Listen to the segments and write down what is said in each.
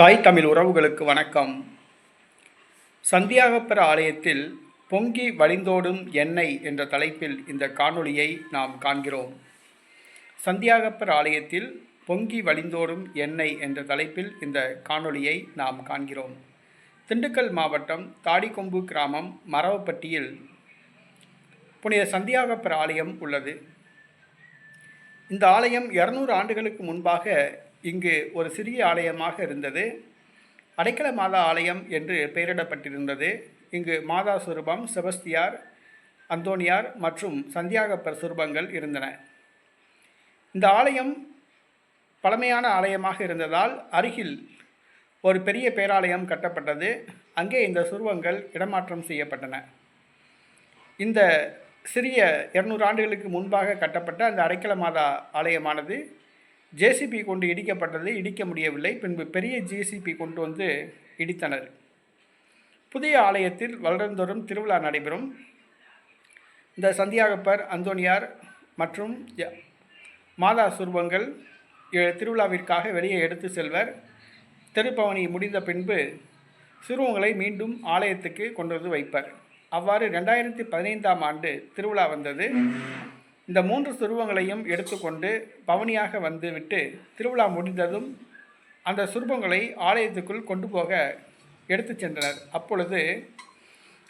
தாய் தமிழ் உறவுகளுக்கு வணக்கம். சந்தியாகப்பெற ஆலயத்தில் பொங்கி வழிந்தோடும் எண்ணெய் என்ற தலைப்பில் இந்த காணொளியை நாம் காண்கிறோம். சந்தியாகப்பர் ஆலயத்தில் பொங்கி வழிந்தோடும் எண்ணெய் என்ற தலைப்பில் இந்த காணொளியை நாம் காண்கிறோம். திண்டுக்கல் மாவட்டம் தாடிக்கொம்பு கிராமம் மரவப்பட்டியில் புனித சந்தியாகப்பர் ஆலயம் உள்ளது. இந்த ஆலயம் இரநூறு ஆண்டுகளுக்கு முன்பாக இங்கு ஒரு சிறிய ஆலயமாக இருந்தது. அடைக்கல மாதா ஆலயம் என்று பெயரிடப்பட்டிருந்தது. இங்கு மாதா சுரூபம் செபஸ்தியார் அந்தோனியார் மற்றும் சந்தியாகப்பர் சுரூபங்கள் இருந்தன. இந்த ஆலயம் பழமையான ஆலயமாக இருந்ததால் அருகில் ஒரு பெரிய பேராலயம் கட்டப்பட்டது. அங்கே இந்த சுருவங்கள் இடமாற்றம் செய்யப்பட்டன. இந்த சிறிய இருநூறு ஆண்டுகளுக்கு முன்பாக கட்டப்பட்ட அந்த அடைக்கல மாதா ஆலயமானது ஜேசிபி கொண்டு இடிக்கப்பட்டது இடிக்க முடியவில்லை. பின்பு பெரிய ஜேசிபி கொண்டு வந்து இடித்தனர். புதிய ஆலயத்தில் வருடந்தோறும் திருவிழா நடைபெறும். இந்த சந்தியாகப்பர் அந்தோனியார் மற்றும் ய- மாதா சுரூபங்கள் திருவிழாவிற்காக வெளியே எடுத்து செல்வர். திருப்பவனி முடிந்த பின்பு சிறுவங்களை மீண்டும் ஆலயத்துக்கு கொண்டு வந்து வைப்பர். அவ்வாறு ரெண்டாயிரத்தி பதினைந்தாம் ஆண்டு திருவிழா வந்தது. இந்த மூன்று சுருவங்களையும் எடுத்துக்கொண்டு பவனியாக வந்துவிட்டு திருவிழா முடிந்ததும் அந்த சுரூபங்களை ஆலயத்துக்குள் கொண்டு போக எடுத்து சென்றனர். அப்பொழுது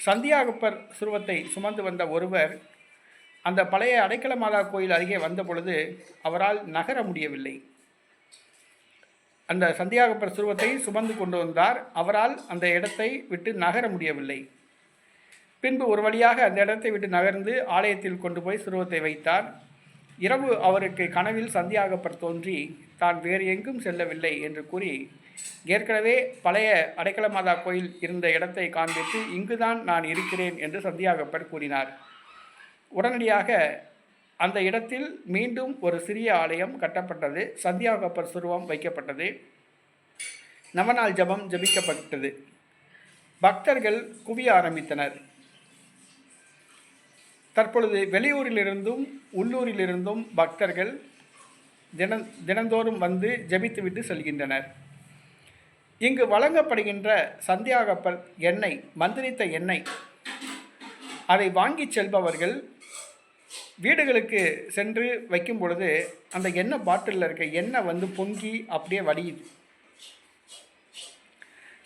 சந்தியாகப்பர் சுருவத்தை சுமந்து வந்த ஒருவர் அந்த பழைய அடைக்கல மாதா கோயில் அருகே வந்த பொழுது அவரால் நகர முடியவில்லை. அந்த சந்தியாகப்பர் சுருவத்தை சுமந்து கொண்டு வந்தார். அவரால் அந்த இடத்தை விட்டு நகர முடியவில்லை. பின்பு ஒரு வழியாக அந்த இடத்தை விட்டு நகர்ந்து ஆலயத்தில் கொண்டு போய் சுருவத்தை வைத்தார் இரவு அவருக்கு கனவில் சந்தியாகப்பர் தோன்றி தான் வேறு எங்கும் செல்லவில்லை என்று கூறி ஏற்கனவே பழைய அடைக்கல மாதா கோயில் இருந்த இடத்தை காண்பித்து இங்குதான் நான் இருக்கிறேன் என்று சந்தியாகப்பர் கூறினார். உடனடியாக அந்த இடத்தில் மீண்டும் ஒரு சிறிய ஆலயம் கட்டப்பட்டது. சந்தியாகப்பர் சுருவம் வைக்கப்பட்டது. நவநாள் ஜபம் ஜெபிக்கப்பட்டது. பக்தர்கள் குவிய ஆரம்பித்தனர். தற்பொழுது வெளியூரிலிருந்தும் உள்ளூரிலிருந்தும் பக்தர்கள் தின தினந்தோறும் வந்து ஜபித்துவிட்டு செல்கின்றனர். இங்கு வழங்கப்படுகின்ற சந்தியாகப்பர் எண்ணெய் மந்திரித்த எண்ணெய் அதை வாங்கிச் செல்பவர்கள் வீடுகளுக்கு சென்று வைக்கும் பொழுது அந்த எண்ணெய் பாட்டிலில் இருக்க எண்ணெய் வந்து பொங்கி அப்படியே வடியுது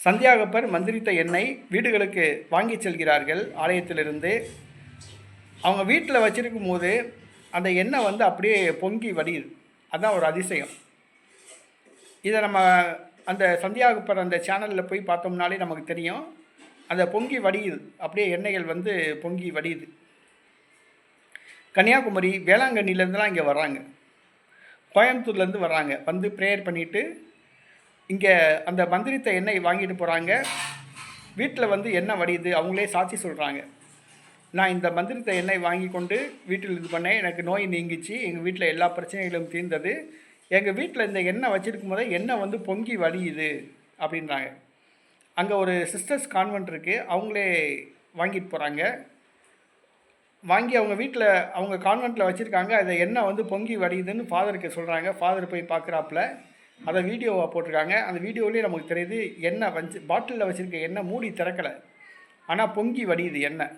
சந்தியாகப்பர் மந்திரித்த எண்ணெய் வீடுகளுக்கு வாங்கிச் செல்கிறார்கள். ஆலயத்திலிருந்து அவங்க வீட்டில் வச்சுருக்கும் போது அந்த எண்ணெய் வந்து அப்படியே பொங்கி வடியுது. அதுதான் ஒரு அதிசயம். இதை நம்ம அந்த சந்தியாகப்பர் அந்த சேனலில் போய் பார்த்தோம்னாலே நமக்கு தெரியும். அந்த பொங்கி வடியுது. அப்படியே எண்ணெய்கள் வந்து பொங்கி வடியுது. கன்னியாகுமரி வேளாங்கண்ணிலேருந்துலாம் இங்கே வர்றாங்க. கோயம்புத்தூர்லேருந்து வர்றாங்க. வந்து ப்ரேயர் பண்ணிவிட்டு இங்கே அந்த மந்திரித்த எண்ணெய் வாங்கிட்டு போகிறாங்க வீட்டில் வந்து எண்ணெய் வடியுது. அவங்களே சாட்சி சொல்கிறாங்க நான் இந்த மந்திரத்தை எண்ணெய் வாங்கி கொண்டு வீட்டில் இது பண்ணேன். எனக்கு நோய் நீங்கிச்சு. எங்கள் வீட்டில் எல்லா பிரச்சனைகளும் தீர்ந்தது. எங்கள் வீட்டில் இந்த எண்ணெய் வச்சுருக்கும் போதே எண்ணெய் வந்து பொங்கி வலியுது அப்படின்றாங்க. அங்கே ஒரு சிஸ்டர்ஸ் கான்வென்ட் இருக்குது அவங்களே வாங்கிட்டு போகிறாங்க வாங்கி அவங்க வீட்டில் அவங்க கான்வெண்ட்டில் வச்சுருக்காங்க. அதை எண்ணெய் வந்து பொங்கி வடியுதுன்னு ஃபாதருக்கு சொல்கிறாங்க ஃபாதர் போய் பார்க்குறாப்புல அதை வீடியோவாக போட்டிருக்காங்க. அந்த வீடியோலேயே நமக்கு தெரியுது எண்ணெய் வச்சு பாட்டிலில் வச்சுருக்க எண்ணெய் மூடி திறக்கலை. ஆனால் பொங்கி வடியுது எண்ணெய்.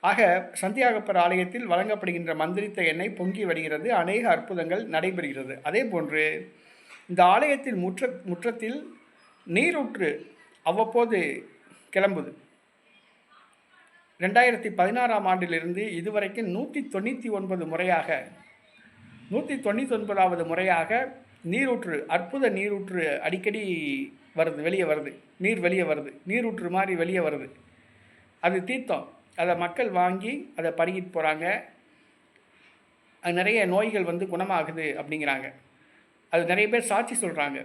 ஆக சந்தியாகப்பர் ஆலயத்தில் வழங்கப்படுகின்ற மந்திரித்த எண்ணெய் பொங்கி வருகிறது அநேக அற்புதங்கள் நடைபெறுகிறது. அதே போன்று இந்த ஆலயத்தில் முற்ற முற்றத்தில் நீரூற்று அவ்வப்போது கிளம்புது. ரெண்டாயிரத்தி பதினாறாம் ஆண்டிலிருந்து இதுவரைக்கும் நூற்றி தொண்ணூற்றி ஒன்பது முறையாக நூற்றி தொண்ணூற்றி ஒன்பதாவது முறையாக நீரூற்று அற்புத நீரூற்று அடிக்கடி வருது வெளியே வருது. நீர் வெளியே வருது. நீரூற்று மாதிரி வெளியே வருது. அது தீர்த்தம். அதை மக்கள் வாங்கி அதை பருகிட்டு போகிறாங்க அது நிறைய நோய்கள் வந்து குணமாகுது அப்படிங்கிறாங்க. அது நிறைய பேர் சாட்சி சொல்கிறாங்க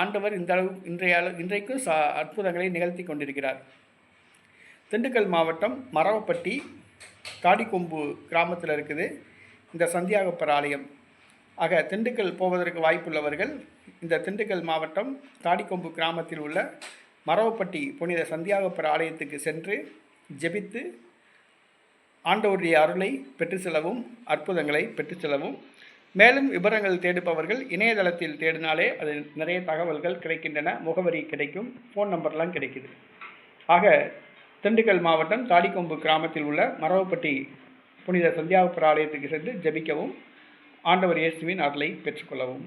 ஆண்டவர் இந்த அளவு இன்றைய அளவு இன்றைக்கும் சா அற்புதங்களை நிகழ்த்தி கொண்டிருக்கிறார். திண்டுக்கல் மாவட்டம் மரவப்பட்டி தாடிக்கொம்பு கிராமத்தில் இருக்குது. இந்த சந்தியாகப்பர் ஆலயம். ஆக திண்டுக்கல் போவதற்கு வாய்ப்புள்ளவர்கள் இந்த திண்டுக்கல் மாவட்டம் தாடிக்கொம்பு கிராமத்தில் உள்ள மரவப்பட்டி புனித சந்தியாகப்பர் ஆலயத்துக்கு சென்று ஜெபித்து ஆண்டவருடைய அருளை பெற்று செல்லவும் அற்புதங்களை பெற்று செல்லவும். மேலும் விவரங்கள் தேடுபவர்கள் இணையதளத்தில் தேடினாலே அது நிறைய தகவல்கள் கிடைக்கின்றன முகவரி கிடைக்கும் ஃபோன் நம்பர்லாம் கிடைக்குது. ஆக திண்டுக்கல் மாவட்டம் தாடிக்கொம்பு கிராமத்தில் உள்ள மரவப்பட்டி புனித சந்தியாகப்பர் ஆலயத்துக்கு சென்று ஜெபிக்கவும் ஆண்டவர் இயேசுவின் அருளை பெற்றுக்கொள்ளவும்.